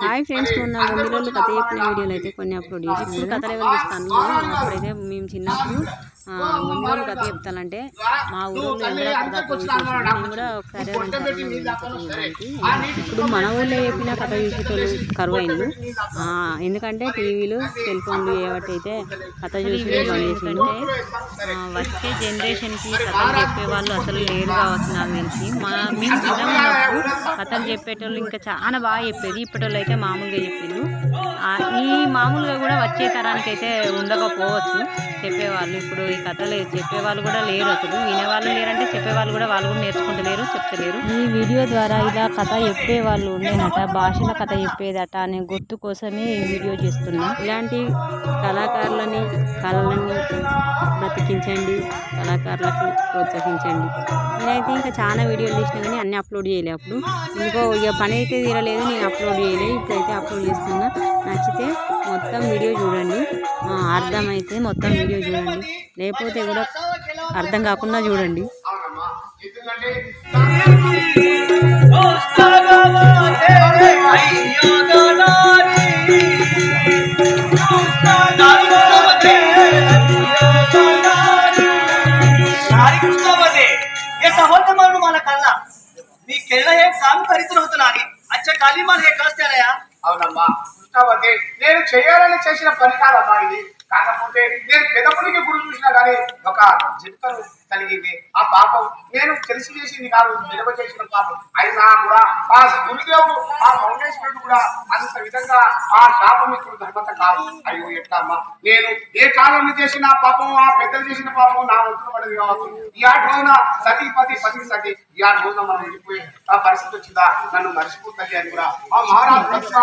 Hi friends మొన్న రోజులు కథ చెప్పిన వీడియోలు అయితే కొన్ని అప్లోడ్ చేసి కథలు ఎవరు అప్పుడైతే మేము చిన్నప్పుడు ముందులో కథ చెప్తానంటే మా ఊళ్ళో కూడా ఒకసారి. ఇప్పుడు మన ఊళ్ళో చెప్పిన కథ చూసేటోళ్ళు కరువైంది ఎందుకంటే టీవీలు సెల్ ఫోన్లు ఏవట్టి అయితే కథ చూసి బంద్ వచ్చే జనరేషన్కి కథలు చెప్పే వాళ్ళు అసలు లేరు కావచ్చు నాకు తెలిసి. మా మేము చిన్నగా ఉన్నప్పుడు కథలు చెప్పేటోళ్ళు ఇంకా చాలా బాగా చెప్పేది. ఇప్పటోళ్ళు అయితే మామూలుగా చెప్పిండ్రు ఆ, ఈ మామూలుగా కూడా వచ్చే తరానికి అయితే ఉండకపోవచ్చు చెప్పేవాళ్ళు. ఇప్పుడు ఈ కథలు చెప్పేవాళ్ళు కూడా లేరు అసలు. వినేవాళ్ళు లేరంటే చెప్పేవాళ్ళు కూడా వాళ్ళు కూడా నేర్చుకుంటలేరు చెప్తలేరు. ఈ వీడియో ద్వారా ఇలా కథ చెప్పే వాళ్ళు ఉండేనట భాషల కథ చెప్పేదట అనే గుర్తు కోసమే ఈ వీడియో చేస్తున్నా. ఇలాంటి కళాకారులని కళలని బ్రతికించండి కళాకారులకు ప్రోత్సహించండి. నేనైతే ఇంకా చాలా వీడియోలు తీసినా కానీ అన్నీ అప్లోడ్ చేయలే అప్పుడు. ఇంకో ఇక పని అయితే తీరలేదు నేను అప్లోడ్ చేయలేదు ఇప్పుడైతే అప్లోడ్ చేస్తున్నా. నచ్చితే మొత్తం వీడియో చూడండి. అర్థమైతే మొత్తం వీడియో చూడండి. లేకపోతే కూడా అర్థం కాకుండా చూడండి. మీ కెళ్ళ ఏ సామి పరితులు అచ్చ కలిమాలు ఏ కాస్తారయా అవునమ్మా. కృష్ణవతి నేను చేయాలని చేసిన పని కాదమ్మా ఇది. కాకపోతే నేను పెదపుడికి గురి చూసినా కానీ ఒక జీవితం కలిగింది. ఆ పాపం నేను తెలిసి చేసింది కాదు నిలవ చేసిన పాపం. అయినా కూడా ఆ గురుదేవుడు ఆ మౌనేశ్వరుడు కూడా అంత విధంగా ఆ శాపమిత్రుడు ధర్మత కాదు. అయ్యో ఎట్లమ్మా నేను ఏ కాలంలో చేసిన పాపం ఆ పెద్దలు చేసిన పాపం నా ఒత్తులు పడేది కావచ్చు. ఈ ఆట రోజున సతీ పతి పతి సతి ఈ ఆట రోజున మనం వెళ్ళిపోయి ఆ పరిస్థితి వచ్చిందా? నన్ను మర్చిపోతుంది అని కూడా. ఆ మహారాజు ప్రతిభ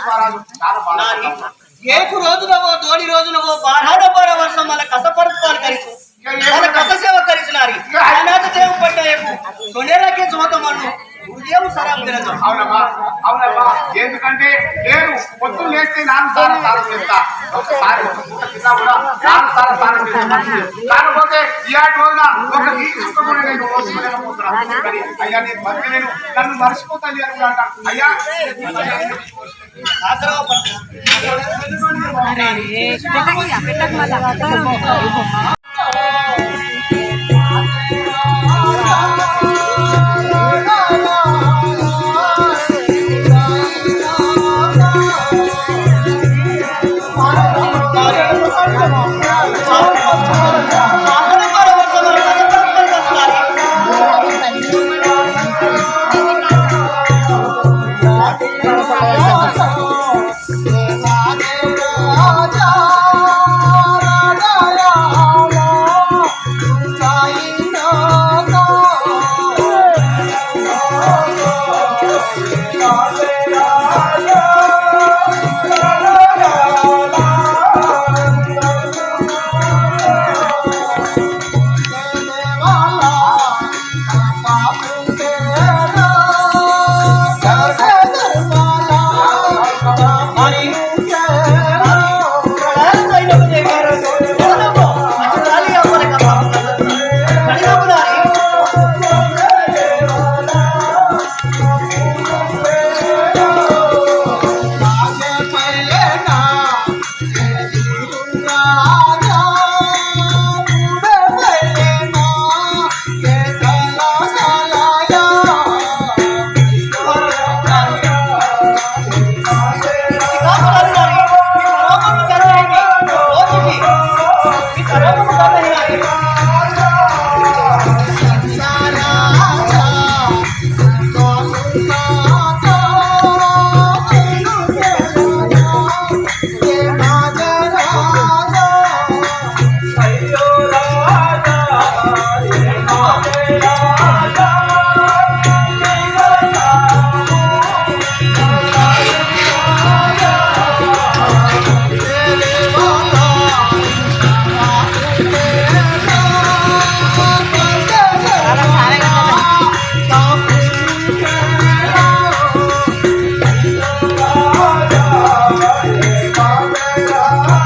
మహారాజు చాలా బాగా ఏకు రోజునవో దోడి రోజునవో బాధాడ బార వర్షం మన కసపడుకోవాలి కలిసి అనాథ దేవు పట్ట ఏకు సొనేరాకే జోత మన్ను గురుదేవు సరాం తిరగం అవునమ్మా అవునమ్మా. ఎందుకంటే నేను పొద్దున్న లేస్తే నాలుగు సార్లు స్నానం చేస్తా. ఒకసారి ఒక పూట తిన్నా కూడా నాలుగు సార్లు స్నానం చేస్తాను కాకపోతే ఈ ఆట రోజున ఒక కూడా నేను మోసుకోలేకపోతున్నాను అయ్యా నేను బతకలేను నన్ను మర్చిపోతాను అని కూడా అంటాను అయ్యా ఆ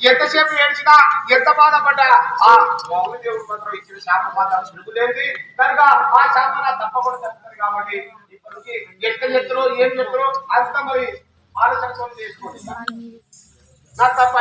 ఎంతసేపు ఏడ్చినా ఎంత బాధపడ్డా? ఆ మౌని దేవుడు మాత్రం ఇచ్చిన శాప మాత్రం సులుగులేదు కనుక ఆ శాప తప్పకుండా తప్పుతుంది కాబట్టి ఇప్పటికి ఎక్కడ చెప్తారో ఏం చెప్తారో అంత మరి ఆలోచనతో చేసుకోండి. నా తప్ప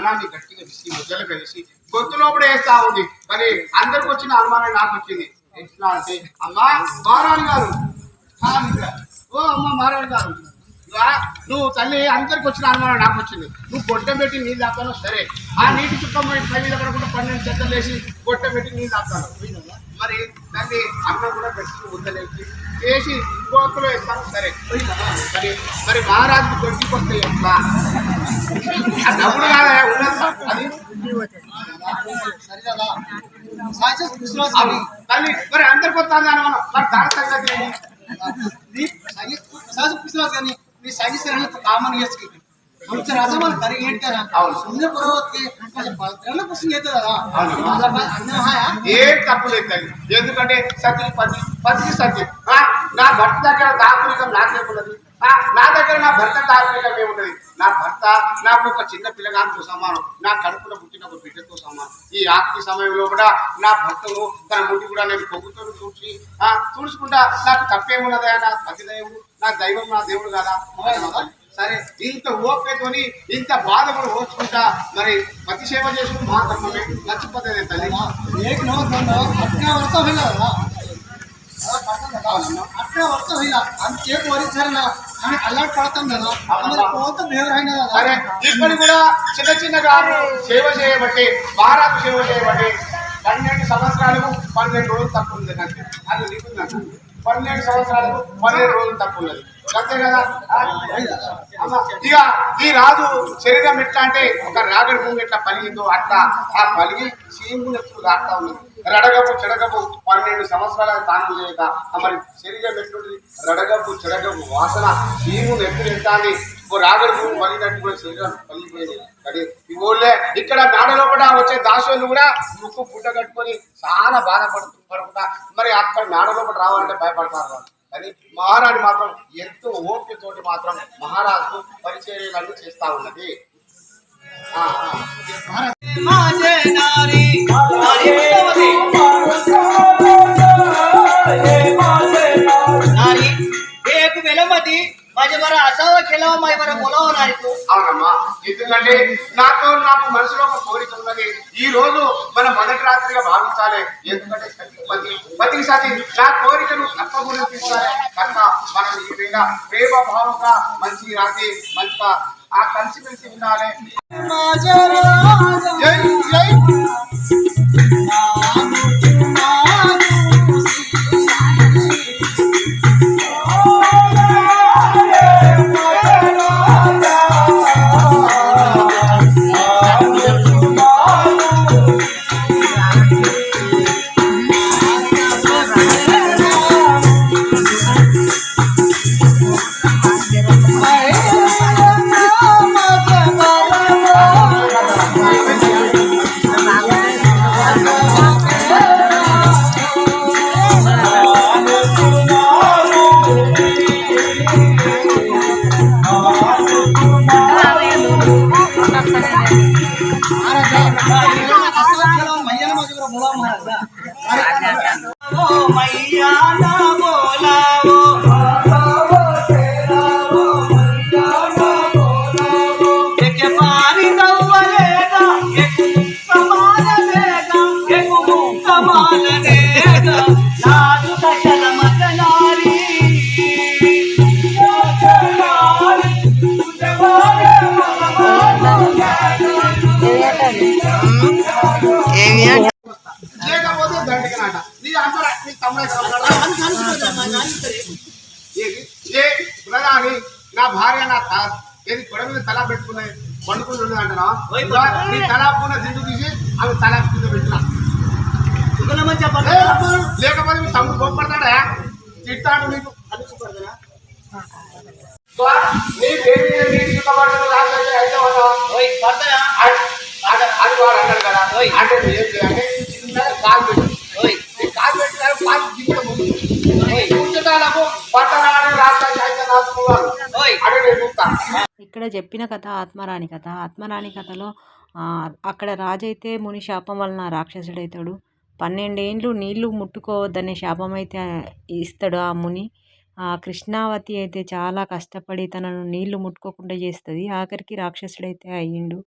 అన్నాన్ని గట్టిగా విసి ముద్దలు కలిసి గొంతు లోపల వేస్తా ఉంది. మరి అందరికి వచ్చిన అనుమానం నాకు వచ్చింది. ఎట్లా అంటే అమ్మా మారాణి గారు. ఓ అమ్మ మారాణి గారు. నువ్వు తల్లి అందరికి వచ్చిన అనుమానం నాకు వచ్చింది. నువ్వు గొట్టం పెట్టి నీళ్ళు తాపాను సరే. ఆ నీటి చుట్టం పై మీద పడకుండా పన్నెండు చెత్తలు వేసి గొట్టం పెట్టి నీళ్ళు తాపాను మరి దాన్ని అన్నం కూడా గట్టి ముద్దలేసి చేసి గోతులో వేస్తాను సరే మరి మరి మహారాజుకి దొరికి వస్తే ఎట్లా డబ్బులు కాదా తల్లి మరి అందరికి వస్తాను మరి దాని సంగతి ఏంటి? కానీ మీ సైనికులు కామన్ చేసుకుంటుంది కొంచెం తప్పు లేదు ఎందుకంటే సతి పతి పతికి సతి నా భర్త దగ్గర దాపురికం నాకు లేకున్నది నా దగ్గర నా భర్త దాపురికం ఏముంటది నా భర్త నాకు ఒక చిన్న పిల్లగానితో సమానం. నా కడుపున పుట్టిన ఒక బిడ్డతో సమానం. ఈ ఆత్మ సమయంలో కూడా నా భర్తను తన ముందు కూడా నేను పొగ్గుతో చూసి తుడుచుకుంటా నాకు తప్పేమున్నదా నా పతిదైవం నా దైవం నా దేవుడు కదా. సరే ఇంత ఓపికతోని ఇంత బాధ కూడా ఓచుకుంటా మరి పతి సేవ చేసుకుని మా తప్పమే నచ్చిపోతుంది తల్లి. అట్నే వర్షం వెళ్ళదా అట్నే వర్షం వెళ్ళ అంతసేపు వరించారనా అని అలర్ట్ పడుతుందా పోతే దేవుడైనా సరే ఇప్పుడు కూడా చిన్న చిన్నగా సేవ చేయబట్టి బారాకు సేవ చేయబట్టి పన్నెండు సంవత్సరాలకు పన్నెండు రోజులు తక్కువ ఉంది నాకు అది నీకు పన్నెండు సంవత్సరాలకు పన్నెండు రోజులు తక్కువ ఉన్నది. అంతే కదా? ఇక ఈ రాజు శరీరం ఎట్లా అంటే ఒక రాగడి భూమి ఎట్లా పలిగిందో అట్లా ఆ పలిగి సీము ఎప్పుడు దాటుతా ఉన్నది. రడగపు చెడగపు పన్నెండు సంవత్సరాల తాను చేయక మరి శరీరం ఎట్లుంటుంది? రడగపు చెడగపు వాసన సీము ఎప్పుడు ఎత్తాని ఓ రాగడి భూమి పలిగినట్టు కూడా శరీరం పలిగిపోయింది. కానీ ఈ ఊళ్ళే ఇక్కడ నాడలో కూడా వచ్చే దాసులు కూడా ముక్కు పుట్ట కట్టుకొని చాలా బాధపడుతూ పడుకుంటా. మరి అక్కడ నాడలో కూడా రావాలంటే భయపడతారు వాళ్ళు. కానీ మహారాణి మాత్రం ఎంతో ఓపికతోటి మాత్రం మహారాజు పరిచర్యలను చేస్తా ఉన్నది. వెనమది మరి మరి అసలు కెలవ మరి మరి పొలవ అవునమ్మా ఎందుకంటే నాకు నాకు మనసులో ఒక కోరిక ఉన్నది ఈ రోజు మన మొదటి రాత్రిగా భావించాలి ఎందుకంటే పతి పతికి సతి నా కోరికను తప్పకుండా తీసుకోవాలి కనుక మనం ఈ విధంగా ప్రేమ భావంగా మంచి రాత్రి మంచి ఆ కలిసి ఉండాలి మయ్యన బోలా బోలావో. ప్రధాని నా భార్య నా త- ఏది గొడవ మీద తల పెట్టుకున్నాయి పండుకుని ఉన్నది అంటారా ఓయ్ ఇదిగో, నీ తలాపున దిండు తీసి ఆమె తల కింద పెట్టిన సుగుణమని ఏ, చెప్పండి లేకపోతే మీ తమ్ముడు గొప్పడతాడా తిట్టాడు నీకు సో, నీ పేరు మీద నీకు చుట్టబడ్డది రాకపోతే అయితే వాడు ఓయ్ పడతాయా అది అది- అది వాడు అన్నాడు కదా. అంటే నువ్వు ఏం చేయాలి? చిన్నగా కాలు పెట్టు. ఓయ్. ఈ కాలు పెట్టిన ముందు. కూర్చోటాలకు పట్టణాలని రాష్ట్ర అంటే నేను ఇక్కడ చెప్పిన కథ ఆత్మరాణి కథ. ఆత్మరాణి కథలో అక్కడ రాజు అయితే ముని శాపం వలన రాక్షసుడవుతాడు పన్నెండేండ్లు నీళ్ళు ముట్టుకోవద్దనే శాపం అయితే ఇస్తాడు ఆ ముని. ఆ కృష్ణావతి అయితే చాలా కష్టపడి తనను నీళ్ళు ముట్టుకోకుండా చేస్తుంది. ఆఖరికి రాక్షసుడైతే అయ్యిండు.